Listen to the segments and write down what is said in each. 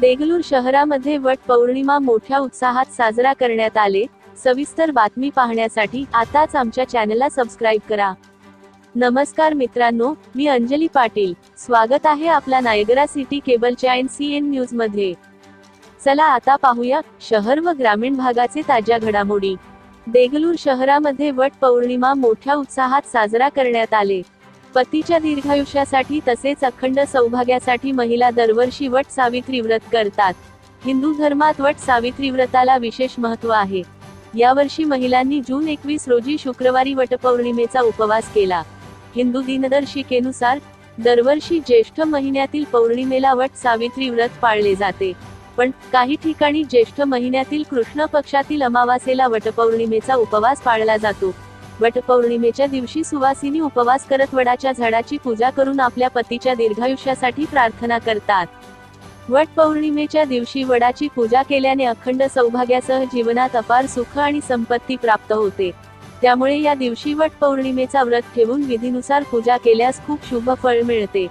देगलूर शहरामध्ये वट पौर्णिमा मोठ्या उत्साहात साजरा करण्यात आले. सविस्तर बातमी पाहण्यासाठी आताच आमच्या चॅनलला सबस्क्राईब करा. नमस्कार मित्रांनो मी अंजली पाटील. स्वागत आहे आपला नायगरा सिटी केबलच्या एन सी एन न्यूजमध्ये. चला आता पाहूया शहर व ग्रामीण भागाचे ताज्या घडामोडी. देगलूर शहरामध्ये वट पौर्णिमा मोठ्या उत्साहात साजरा करण्यात आले. पतीच्या दीर्घायुष्यासाठी तसेच अखंड सौभाग्यासाठी महिला दरवर्षी वट सावित्री व्रत करतात. हिंदू धर्मात वट सावित्री व्रताला विशेष महत्त्व आहे. यावर्षी महिलांनी जून एकवीस रोजी शुक्रवारी वटपौर्णिमेचा उपवास केला. हिंदू दिनदर्शिकेनुसार दरवर्षी ज्येष्ठ महिन्यातील पौर्णिमेला वट सावित्री व्रत पाळले जाते. पण काही ठिकाणी ज्येष्ठ महिन्यातील कृष्ण पक्षातील अमावासेला वटपौर्णिमेचा उपवास पाळला जातो. वटपौर्णिमेच्या दिवशी सुवासिनी उपवास करत वडाच्या झाडाची पूजा करून आपल्या पतीच्या दीर्घायुष्यासाठी प्रार्थना करतात. वट पौर्णिमेच्या दिवशी वडाची पूजा केल्याने अखंड सौभाग्यासह जीवनात अपार सुख आणि संपत्ती प्राप्त होते. त्यामुळे या दिवशी वट पौर्णिमेचा व्रत ठेवून विधीनुसार पूजा केल्यास खूप शुभ फळ मिळते.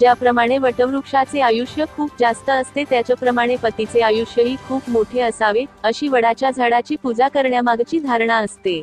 ज्याप्रमाणे वटवृक्षाचे आयुष्य खूप जास्त असते त्याच्याप्रमाणे पतीचे आयुष्यही खूप मोठे असावे अशी वडाच्या झाडाची पूजा करण्यामागची धारणा असते.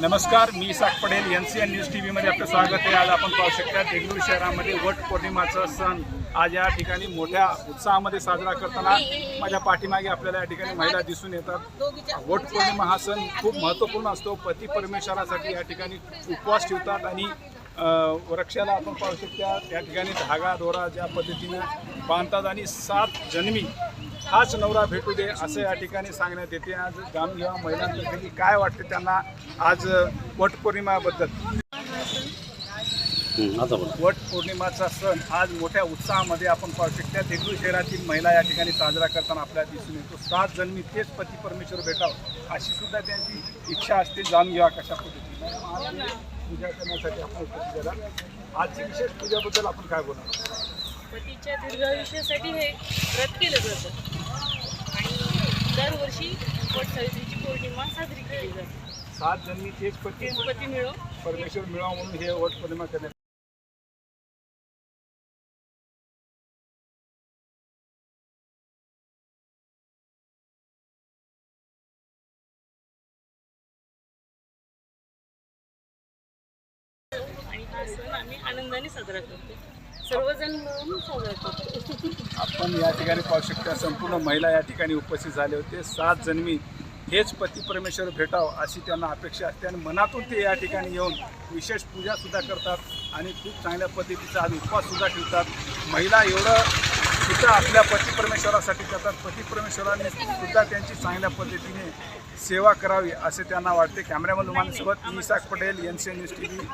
नमस्कार मी Isaq Patel N C N news T व्हीमध्ये आपलं स्वागत आहे. आज आपण पाहू शकता देगलूर शहरामध्ये वट पौर्णिमाचा सण आज या ठिकाणी मोठ्या उत्साहामध्ये साजरा करताना माझ्या पाठीमागे आपल्याला या ठिकाणी महिला दिसून येतात. वट पौर्णिमा हा सण खूप महत्त्वपूर्ण असतो. पती परमेश्वरासाठी या ठिकाणी उपवास ठेवतात आणि वृक्षाला आपण पाहू शकता या ठिकाणी धागा दोरा ज्या पद्धतीनं बांधतात आणि सात जन्मी हाच नवरा भेटू दे असं या ठिकाणी सांगण्यात येते. आज गामघेवा महिलांपैकी काय वाटते त्यांना आज वट पौर्णिमाबद्दल. आता बोला. वट पौर्णिमाचा सण आज मोठ्या उत्साहामध्ये आपण पाहू शकता. देगलूर शहरातील महिला या ठिकाणी साजरा करताना आपल्याला दिसून येतो. सात जन्मी तेच पती परमेश्वर भेटावं अशी सुद्धा त्यांची इच्छा असते. जाणून घ्यावा कशा पद्धतीने. आज पूजा करण्यासाठी आपण उपस्थित झाला. आजची विशेष पूजाबद्दल आपण काय बोलणार पतीच्या दीर्घायुष्यासाठी हे व्रत केलं जातं. दरवर्षी वट सावित्रीची पौर्णिमा साजरी केली जाते. सात जन्मी तेच पती. तेच पती मिळो. परमेश्वर मिळावा म्हणून हे वट पौर्णिमा करण्यात आणि हा सण आम्ही आनंदाने साजरा करतो. सर्वजण मिळून साजरा करतो. आपण या ठिकाणी पाहू शकता संपूर्ण महिला या ठिकाणी उपस्थित झाले होते. सात जन्मी हेच पती परमेश्वर भेटावं अशी त्यांना अपेक्षा असते आणि मनातून ते या ठिकाणी येऊन विशेष पूजा सुद्धा करतात आणि खूप चांगल्या पद्धतीचा आज उपवास सुद्धा ठेवतात. महिला एवढं सुद्धा आपल्या पती परमेश्वरासाठी करतात. पती परमेश्वराने सुद्धा त्यांची चांगल्या पद्धतीने सेवा करावी असे त्यांना वाटते. Cameraman लुमानसोबत Isaq Patel N C N news T V